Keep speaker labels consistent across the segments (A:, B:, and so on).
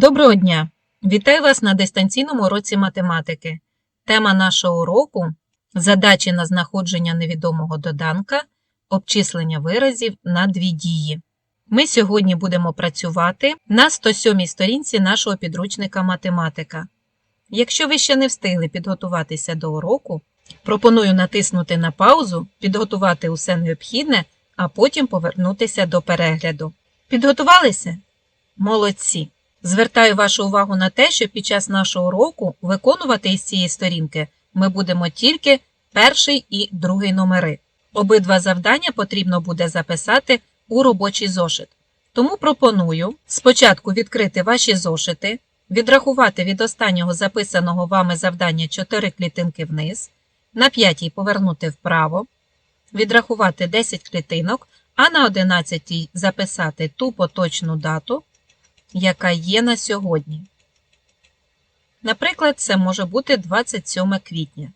A: Доброго дня! Вітаю вас на дистанційному уроці математики. Тема нашого уроку задачі на знаходження невідомого доданка, обчислення виразів на дві дії. Ми сьогодні будемо працювати на 107 сторінці нашого підручника математика. Якщо ви ще не встигли підготуватися до уроку, пропоную натиснути на паузу, підготувати усе необхідне, а потім повернутися до перегляду. Підготувалися? Молодці! Звертаю вашу увагу на те, що під час нашого уроку виконувати із цієї сторінки ми будемо тільки перший і другий номери. Обидва завдання потрібно буде записати у робочий зошит. Тому пропоную спочатку відкрити ваші зошити, відрахувати від останнього записаного вами завдання 4 клітинки вниз, на п'ятій повернути вправо, відрахувати 10 клітинок, а на 11 записати ту поточну дату яка є на сьогодні. Наприклад, це може бути 27 квітня.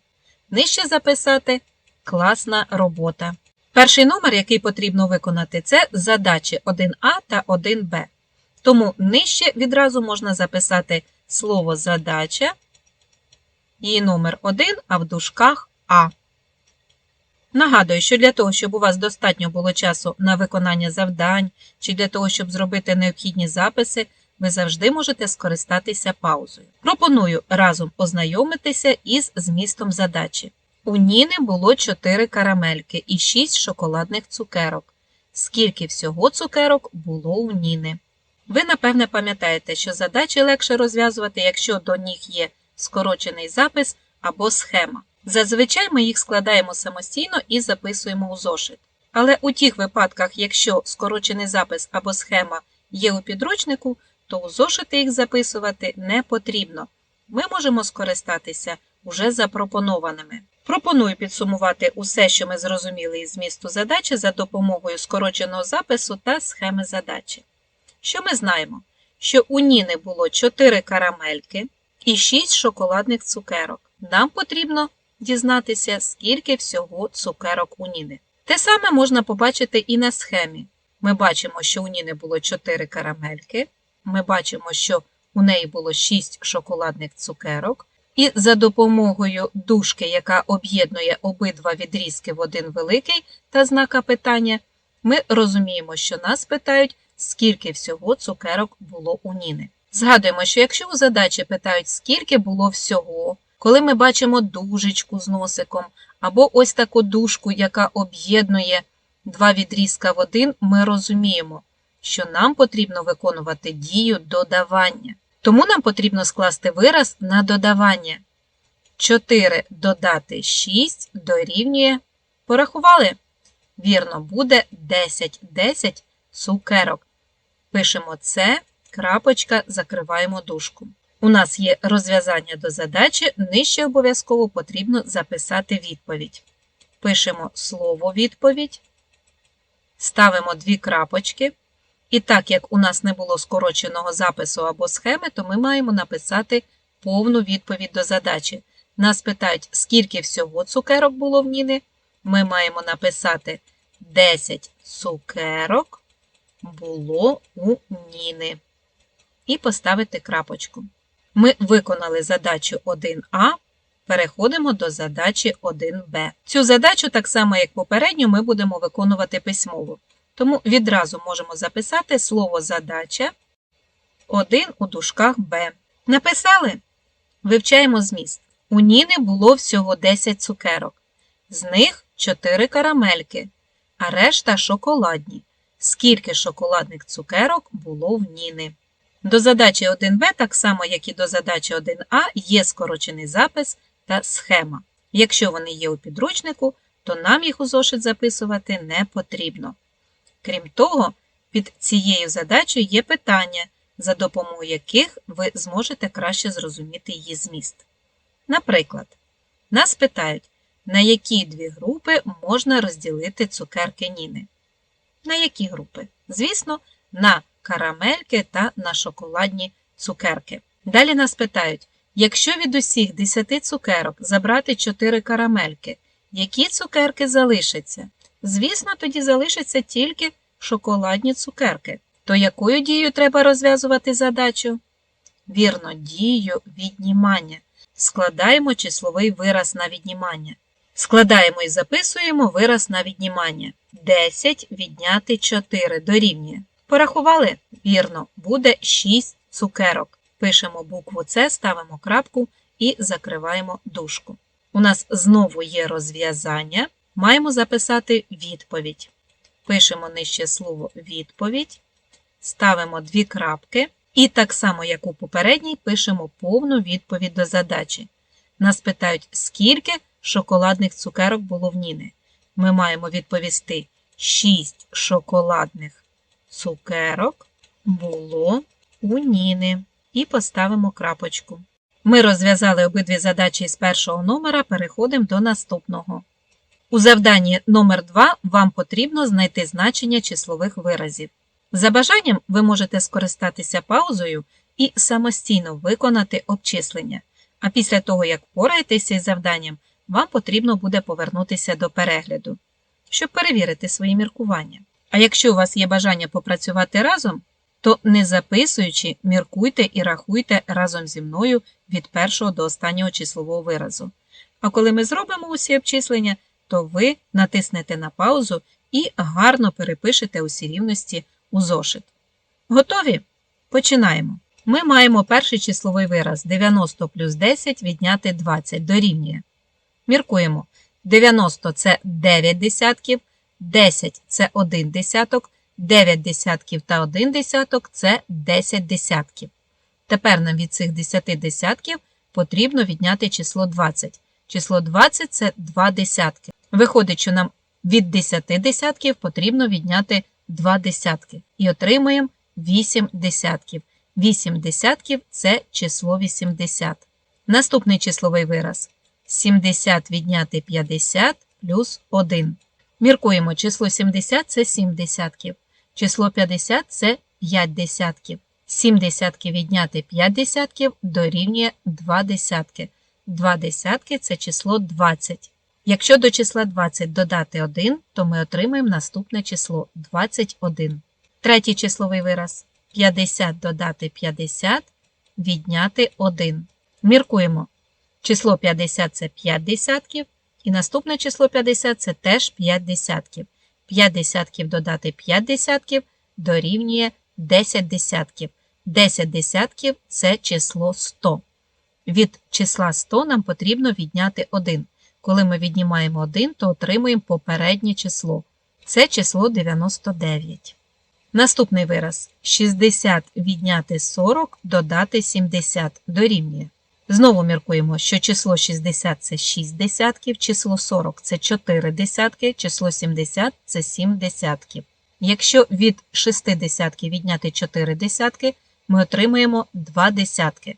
A: Нижче записати класна робота. Перший номер, який потрібно виконати, це задачі 1А та 1Б. Тому нижче відразу можна записати слово задача і номер 1, а в дужках А. Нагадую, що для того, щоб у вас достатньо було часу на виконання завдань чи для того, щоб зробити необхідні записи, ви завжди можете скористатися паузою. Пропоную разом ознайомитися із змістом задачі. У Ніни було 4 карамельки і 6 шоколадних цукерок. Скільки всього цукерок було у Ніни? Ви, напевне, пам'ятаєте, що задачі легше розв'язувати, якщо до них є скорочений запис або схема. Зазвичай ми їх складаємо самостійно і записуємо у зошит. Але у тих випадках, якщо скорочений запис або схема є у підручнику, то у зошити їх записувати не потрібно. Ми можемо скористатися уже запропонованими. Пропоную підсумувати усе, що ми зрозуміли із змісту задачі за допомогою скороченого запису та схеми задачі. Що ми знаємо? Що у Ніни було 4 карамельки і 6 шоколадних цукерок. Нам потрібно дізнатися, скільки всього цукерок у Ніни. Те саме можна побачити і на схемі. Ми бачимо, що у Ніни було 4 карамельки, ми бачимо, що у неї було 6 шоколадних цукерок, і за допомогою дужки, яка об'єднує обидва відрізки в один великий та знака питання, ми розуміємо, що нас питають, скільки всього цукерок було у Ніни. Згадуємо, що якщо у задачі питають, скільки було всього, коли ми бачимо дужечку з носиком, або ось таку дужку, яка об'єднує два відрізка в один, ми розуміємо, що нам потрібно виконувати дію додавання. Тому нам потрібно скласти вираз на додавання. 4 додати 6 дорівнює. Порахували? Вірно, буде 10 10 цукерок. Пишемо це, крапочка, закриваємо дужку. У нас є розв'язання до задачі, нижче обов'язково потрібно записати відповідь. Пишемо слово відповідь, ставимо дві крапочки. І так як у нас не було скороченого запису або схеми, то ми маємо написати повну відповідь до задачі. Нас питають, скільки всього цукерок було в Ніни. Ми маємо написати 10 цукерок було у Ніни. І поставити крапочку. Ми виконали задачу 1А, переходимо до задачі 1Б. Цю задачу, так само як попередню, ми будемо виконувати письмово. Тому відразу можемо записати слово задача 1 у дужках Б. Написали? Вивчаємо зміст. У Ніни було всього 10 цукерок. З них 4 карамельки, а решта шоколадні. Скільки шоколадних цукерок було в Ніни? До задачі 1Б, так само, як і до задачі 1А, є скорочений запис та схема. Якщо вони є у підручнику, то нам їх у зошит записувати не потрібно. Крім того, під цією задачею є питання, за допомогою яких ви зможете краще зрозуміти її зміст. Наприклад, нас питають, на які дві групи можна розділити цукерки Ніни. На які групи? Звісно, на карамельки та на шоколадні цукерки. Далі нас питають, якщо від усіх 10 цукерок забрати 4 карамельки, які цукерки залишаться? Звісно, тоді залишаться тільки шоколадні цукерки. То якою дією треба розв'язувати задачу? Вірно, дію віднімання. Складаємо числовий вираз на віднімання. Складаємо і записуємо вираз на віднімання. 10 відняти 4 дорівнює. Порахували? Вірно, буде 6 цукерок. Пишемо букву С, ставимо крапку і закриваємо дужку. У нас знову є розв'язання. Маємо записати відповідь. Пишемо нижче слово відповідь, ставимо дві крапки і так само, як у попередній, пишемо повну відповідь до задачі. Нас питають, скільки шоколадних цукерок було в Ніни. Ми маємо відповісти 6 шоколадних цукерок було у Ніни. І поставимо крапочку. Ми розв'язали обидві задачі з першого номера, переходимо до наступного. У завданні номер 2 вам потрібно знайти значення числових виразів. За бажанням ви можете скористатися паузою і самостійно виконати обчислення. А після того, як впораєтеся із завданням, вам потрібно буде повернутися до перегляду, щоб перевірити свої міркування. А якщо у вас є бажання попрацювати разом, то не записуючи, міркуйте і рахуйте разом зі мною від першого до останнього числового виразу. А коли ми зробимо усі обчислення, то ви натиснете на паузу і гарно перепишете усі рівності у зошит. Готові? Починаємо. Ми маємо перший числовий вираз 90 плюс 10 відняти 20 дорівнює. Міркуємо. 90 це 9 десятків, 10 це 1 десяток, 9 десятків та 1 десяток це 10 десятків. Тепер нам від цих 10 десятків потрібно відняти число 20. Число 20 це 2 десятки. Виходить, що нам від 10 десятків потрібно відняти 2 десятки. І отримаємо 8 десятків. 8 десятків це число 80. Наступний числовий вираз. 70 відняти 50 плюс 1. Міркуємо, число 70 це 7 десятків. Число 50 це 5 десятків. 7 десятків відняти 5 десятків дорівнює 2 десятки. 2 десятки це число 20. Якщо до числа 20 додати 1, то ми отримаємо наступне число 21. Третій числовий вираз. 50 додати 50, відняти 1. Міркуємо. Число 50 це 5 десятків, і наступне число 50 це теж 5 десятків. 5 десятків додати 5 десятків дорівнює 10 десятків. 10 десятків це число 100. Від числа 100 нам потрібно відняти 1. Коли ми віднімаємо 1, то отримуємо попереднє число. Це число 99. Наступний вираз 60 відняти 40 додати 70 дорівнює. Знову міркуємо, що число 60 це 6 десятків, число 40 це 4 десятки, число 70 це 7 десятків. Якщо від 6 десятків відняти 4 десятки, ми отримаємо 2 десятки.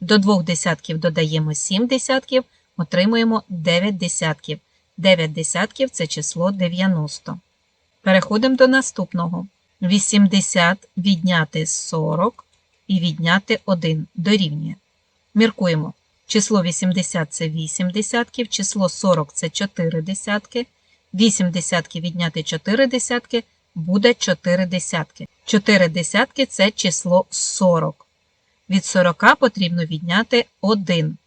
A: До 2 десятків додаємо 7 десятків, отримуємо 9 десятків. 9 десятків це число 90. Переходимо до наступного. 80 відняти 40 і відняти 1 дорівнює. Міркуємо. Число 80 це 8 десятків, число 40 це 4 десятки. 8 десятків відняти 4 десятки буде 4 десятки. 4 десятки це число 40. Від 40 потрібно відняти 1.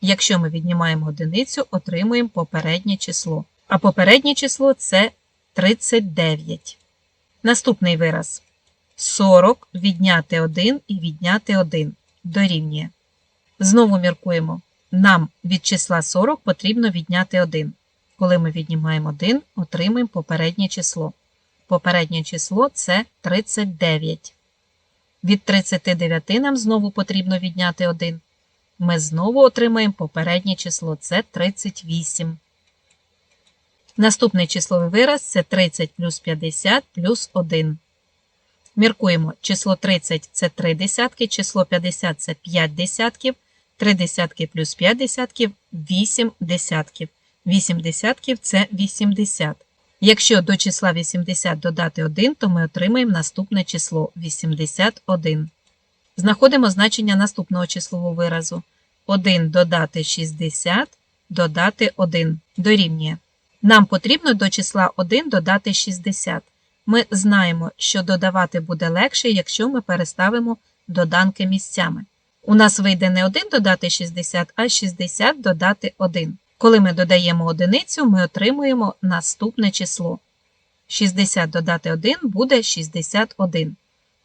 A: Якщо ми віднімаємо одиницю, отримуємо попереднє число. А попереднє число це 39. Наступний вираз. 40 відняти 1 і відняти 1 дорівнює. Знову міркуємо. Нам від числа 40 потрібно відняти 1. Коли ми віднімаємо 1, отримаємо попереднє число. Попереднє число це 39. Від 39 нам знову потрібно відняти 1. Ми знову отримаємо попереднє число це 38. Наступний числовий вираз це 30 плюс 50 плюс 1. Міркуємо, число 30 це 3 десятки, число 50 це 5 десятків, 3 десятки плюс 5 десятків 8 десятків. 8 десятків це 80. Якщо до числа 80 додати 1, то ми отримаємо наступне число 81. Знаходимо значення наступного числового виразу. 1 додати 60, додати 1 дорівнює. Нам потрібно до числа 1 додати 60. Ми знаємо, що додавати буде легше, якщо ми переставимо доданки місцями. У нас вийде не 1 додати 60, а 60 додати 1. Коли ми додаємо одиницю, ми отримуємо наступне число. 60 додати 1 буде 61.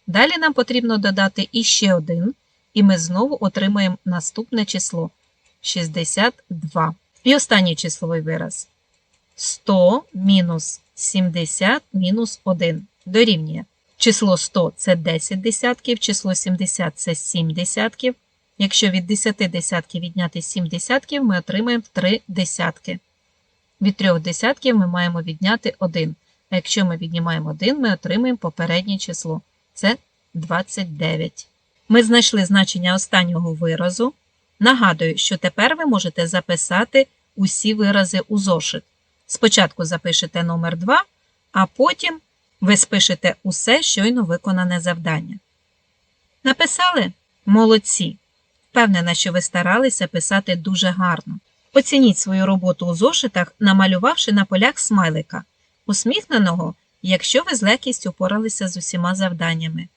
A: Далі нам потрібно додати іще 1, і ми знову отримаємо наступне число 62. І останній числовий вираз. 100 мінус 70 мінус 1 дорівнює. Число 100 це 10 десятків, число 70 це 7 десятків. Якщо від 10 десятків відняти 7 десятків, ми отримаємо 3 десятки. Від 3 десятків ми маємо відняти 1. А якщо ми віднімаємо 1, ми отримаємо попереднє число. Це 29. Ми знайшли значення останнього виразу. Нагадую, що тепер ви можете записати усі вирази у зошит. Спочатку запишете номер 2, а потім ви спишете усе щойно виконане завдання. Написали? Молодці! Впевнена, що ви старалися писати дуже гарно. Оцініть свою роботу у зошитах, намалювавши на полях смайлика, усміхненого, якщо ви з легкістю впоралися з усіма завданнями,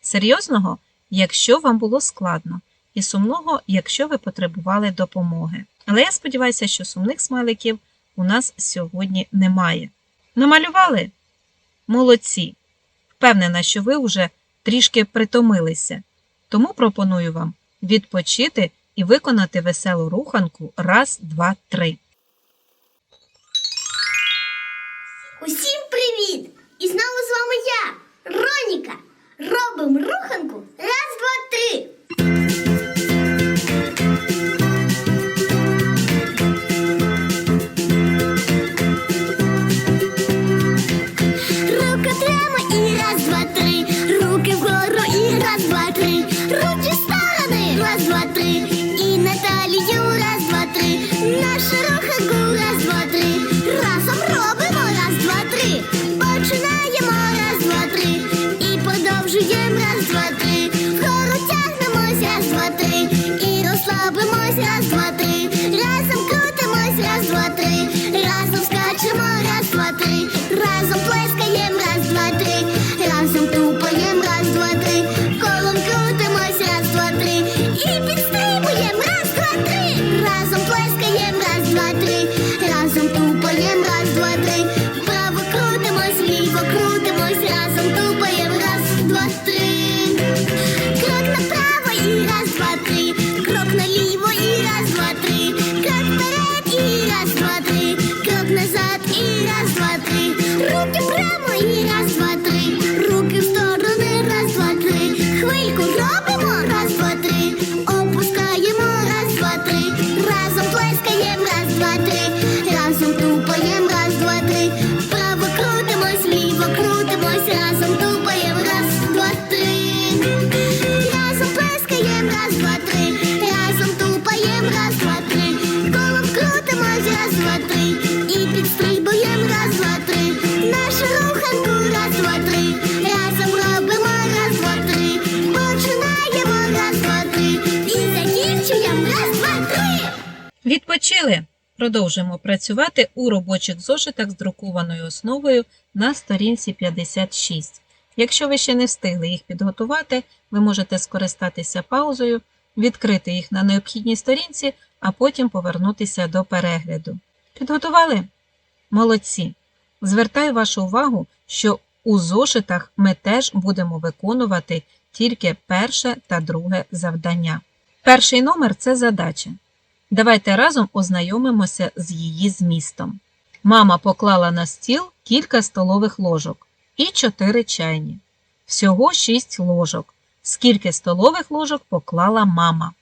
A: серйозного, якщо вам було складно, і сумного, якщо ви потребували допомоги. Але я сподіваюся, що сумних смайликів у нас сьогодні немає. Намалювали? Молодці! Впевнена, що ви вже трішки притомилися, тому пропоную вам відпочити і виконати веселу руханку раз, два, три.
B: Усім привіт! І знову з вами я, Роніка. Робимо руханку раз, два, три. Разом робимо, раз, два, три. Починаємо, раз. І закінчуємо, раз, два, три.
A: Відпочили. Продовжуємо працювати у робочих зошитах з друкованою основою на сторінці 56. Якщо ви ще не встигли їх підготувати, ви можете скористатися паузою, відкрити їх на необхідній сторінці, а потім повернутися до перегляду. Підготували? Молодці! Звертаю вашу увагу, що у зошитах ми теж будемо виконувати тільки перше та друге завдання. Перший номер це задача. Давайте разом ознайомимося з її змістом. Мама поклала на стіл кілька столових ложок і чотири чайні. Всього шість ложок. Скільки столових ложок поклала мама?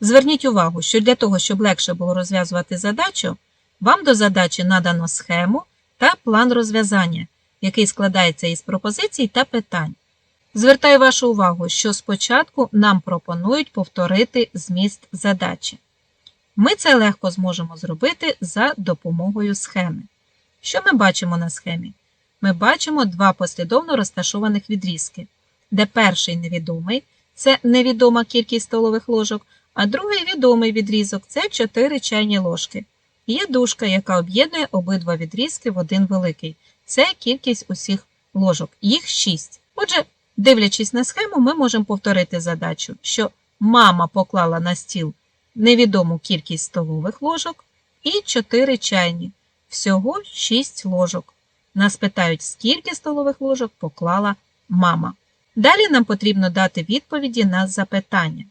A: Зверніть увагу, що для того, щоб легше було розв'язувати задачу, вам до задачі надано схему та план розв'язання, який складається із пропозицій та питань. Звертаю вашу увагу, що спочатку нам пропонують повторити зміст задачі. Ми це легко зможемо зробити за допомогою схеми. Що ми бачимо на схемі? Ми бачимо два послідовно розташованих відрізки, де перший невідомий це невідома кількість столових ложок, а другий відомий відрізок це 4 чайні ложки. Є дужка, яка об'єднує обидва відрізки в один великий. Це кількість усіх ложок, їх 6. Отже, дивлячись на схему, ми можемо повторити задачу, що мама поклала на стіл невідому кількість столових ложок і 4 чайні. Всього 6 ложок. Нас питають, скільки столових ложок поклала мама. Далі нам потрібно дати відповіді на запитання.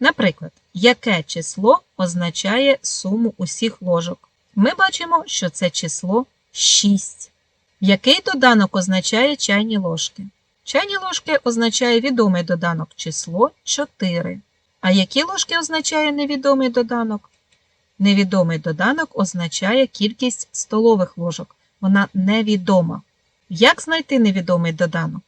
A: Наприклад, яке число означає суму усіх ложок? Ми бачимо, що це число 6. Який доданок означає чайні ложки? Чайні ложки означає відомий доданок число 4. А які ложки означає невідомий доданок? Невідомий доданок означає кількість столових ложок. Вона невідома. Як знайти невідомий доданок?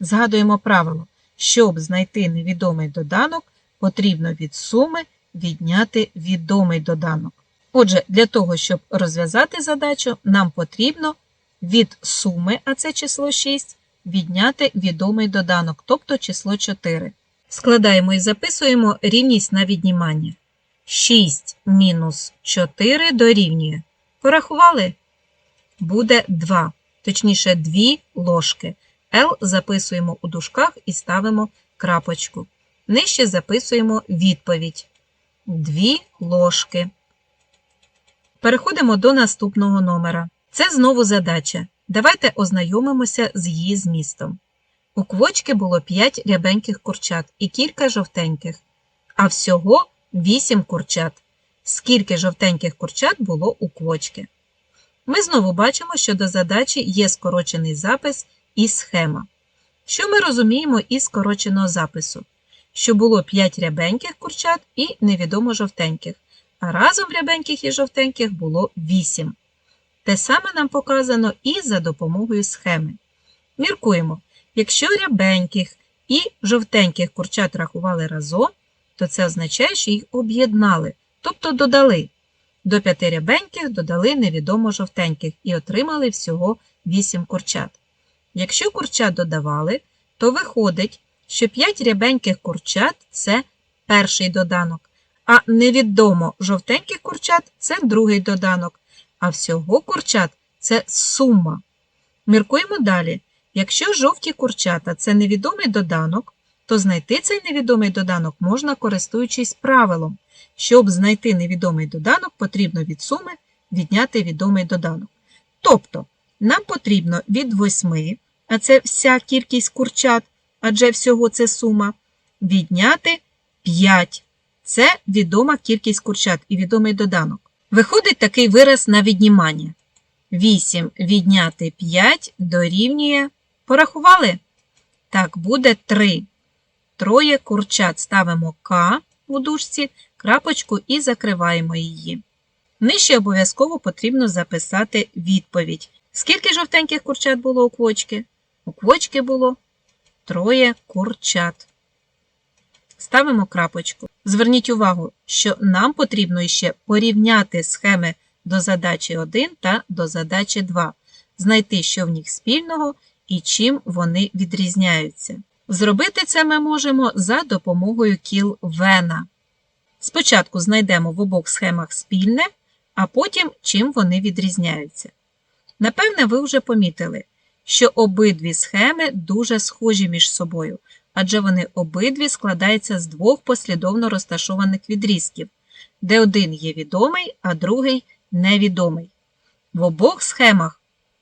A: Згадуємо правило. Щоб знайти невідомий доданок, потрібно від суми відняти відомий доданок. Отже, для того, щоб розв'язати задачу, нам потрібно від суми, а це число 6, відняти відомий доданок, тобто число 4. Складаємо і записуємо рівність на віднімання. 6 мінус 4 дорівнює. Порахували? Буде 2, точніше 2 ложки. L записуємо у дужках і ставимо крапочку. Нижче записуємо відповідь. 2 ложки. Переходимо до наступного номера. Це знову задача. Давайте ознайомимося з її змістом. У квочки було 5 рябеньких курчат і кілька жовтеньких, а всього 8 курчат. Скільки жовтеньких курчат було у квочки? Ми знову бачимо, що до задачі є скорочений запис і схема. Що ми розуміємо із скороченого запису? Що було 5 рябеньких курчат і невідомо жовтеньких, а разом рябеньких і жовтеньких було 8. Те саме нам показано і за допомогою схеми. Міркуємо, якщо рябеньких і жовтеньких курчат рахували разом, то це означає, що їх об'єднали, тобто додали. До п'яти рябеньких додали невідомо жовтеньких і отримали всього 8 курчат. Якщо курчат додавали, то виходить, що 5 рябеньких курчат це перший доданок, а невідомо жовтеньких курчат це другий доданок, а всього курчат це сума. Міркуємо далі. Якщо жовті курчата це невідомий доданок, то знайти цей невідомий доданок можна користуючись правилом. Щоб знайти невідомий доданок, потрібно від суми відняти відомий доданок. Тобто, нам потрібно від 8, а це вся кількість курчат, адже всього це сума, відняти 5. Це відома кількість курчат і відомий доданок. Виходить такий вираз на віднімання. 8 відняти 5 дорівнює. Порахували? Так, буде 3. Троє курчат ставимо К у дужці, крапочку і закриваємо її. Нижче обов'язково потрібно записати відповідь. Скільки жовтеньких курчат було у квочки? У квочки було троє курчат. Ставимо крапочку. Зверніть увагу, що нам потрібно ще порівняти схеми до задачі 1 та до задачі 2, знайти, що в них спільного і чим вони відрізняються. Зробити це ми можемо за допомогою кіл Вена. Спочатку знайдемо в обох схемах спільне, а потім чим вони відрізняються. Напевне, ви вже помітили, що обидві схеми дуже схожі між собою, адже вони обидві складаються з двох послідовно розташованих відрізків, де один є відомий, а другий невідомий. В обох схемах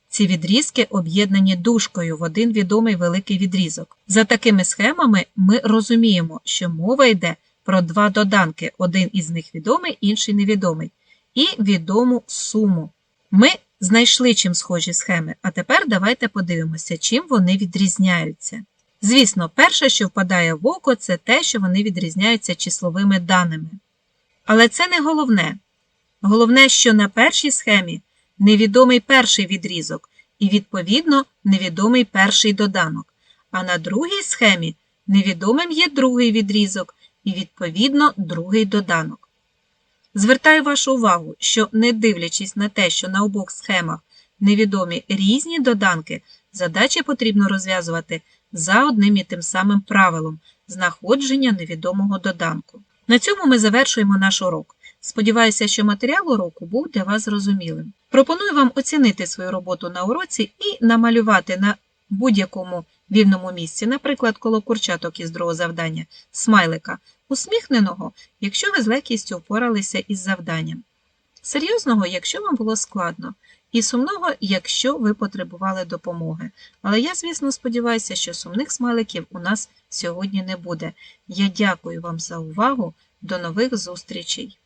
A: ці відрізки об'єднані дужкою в один відомий великий відрізок. За такими схемами ми розуміємо, що мова йде про два доданки, один із них відомий, інший невідомий, і відому суму. Ми знайшли чим схожі схеми, а тепер давайте подивимося, чим вони відрізняються. Звісно, перше, що впадає в око, це те, що вони відрізняються числовими даними. Але це не головне. Головне, що на першій схемі невідомий перший відрізок і, відповідно, невідомий перший доданок, а на другій схемі невідомим є другий відрізок і, відповідно, другий доданок. Звертаю вашу увагу, що, не дивлячись на те, що на обох схемах невідомі різні доданки, задачі потрібно розв'язувати за одним і тим самим правилом знаходження невідомого доданку. На цьому ми завершуємо наш урок. Сподіваюся, що матеріал уроку був для вас зрозумілим. Пропоную вам оцінити свою роботу на уроці і намалювати на будь-якому вільному місці, наприклад, коло курчаток із другого завдання, смайлика, Усміхненого, якщо ви з легкістю впоралися із завданням. Серйозного, якщо вам було складно, і сумного, якщо ви потребували допомоги. Але я, звісно, сподіваюся, що сумних смайликів у нас сьогодні не буде. Я дякую вам за увагу. До нових зустрічей!